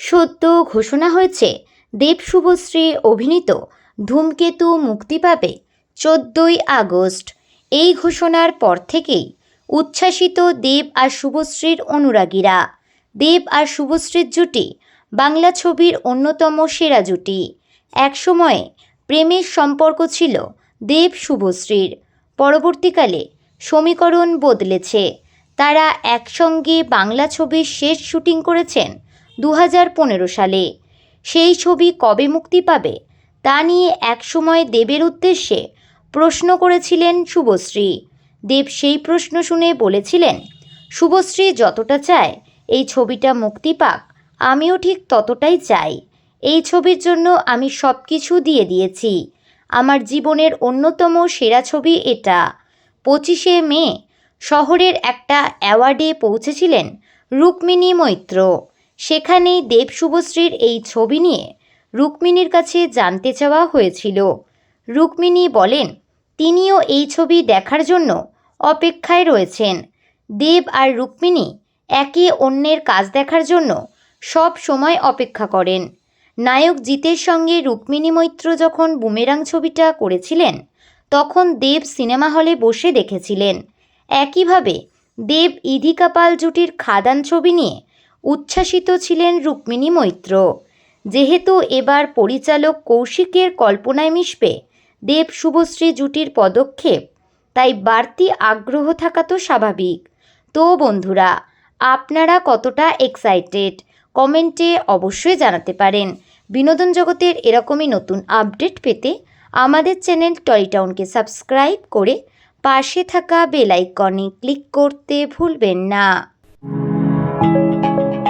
সদ্য ঘোষণা হয়েছে, দেব শুভশ্রী অভিনীত ধূমকেতু মুক্তি পাবে চোদ্দোই আগস্ট। এই ঘোষণার পর থেকেই উচ্ছ্বাসিত দেব আর শুভশ্রীর অনুরাগীরা। দেব আর শুভশ্রীর জুটি বাংলা ছবির অন্যতম সেরা জুটি। একসময়ে প্রেমের সম্পর্ক ছিল দেব শুভশ্রীর। পরবর্তীকালে সমীকরণ বদলেছে। তারা একসঙ্গে বাংলা ছবির শেষ শুটিং করেছেন দু হাজার পনেরো সালে। সেই ছবি কবে মুক্তি পাবে, তা নিয়ে একসময় দেবের উদ্দেশ্যে প্রশ্ন করেছিলেন শুভশ্রী। দেব সেই প্রশ্ন শুনে বলেছিলেন, শুভশ্রী যতটা চায়, এই ছবিটা মুক্তি পাক, আমিও ঠিক ততটাই চাই। এই ছবির জন্য আমি সব কিছু দিয়ে দিয়েছি। আমার জীবনের অন্যতম সেরা ছবি এটা। পঁচিশে মে, শহরের একটা অ্যাওয়ার্ডে পৌঁছেছিলেন রুক্মিণী মৈত্র। সেখানেই দেব শুভশ্রীর এই ছবি নিয়ে রুক্মিণীর কাছে জানতে চাওয়া হয়েছিল। রুক্মিণী বলেন, তিনিও এই ছবি দেখার জন্য অপেক্ষায় রয়েছেন। দেব আর রুক্মিণী একে অন্যের কাজ দেখার জন্য সব সময় অপেক্ষা করেন। নায়ক জিতের সঙ্গে রুক্মিণী মৈত্র যখন বুমেরাং ছবিটা করেছিলেন, তখন দেব সিনেমা হলে বসে দেখেছিলেন। একইভাবে দেব ইধিকা পাল জুটির খাদান ছবি নিয়ে উচ্ছ্বাসিত ছিলেন রুক্মিণী মৈত্র। যেহেতু এবার পরিচালক কৌশিকের কল্পনায় মিশবে, দেব শুভশ্রী জুটির পদক্ষেপ, তাই বাড়তি আগ্রহ থাকা তো স্বাভাবিক। তো বন্ধুরা, আপনারা কতটা এক্সাইটেড কমেন্টে অবশ্যই জানাতে পারেন। বিনোদন জগতের এরকমই নতুন আপডেট পেতে আমাদের চ্যানেল টলিটাউনকে সাবস্ক্রাইব করে পাশে থাকা বেল আইকনে ক্লিক করতে ভুলবেন না। Thank you.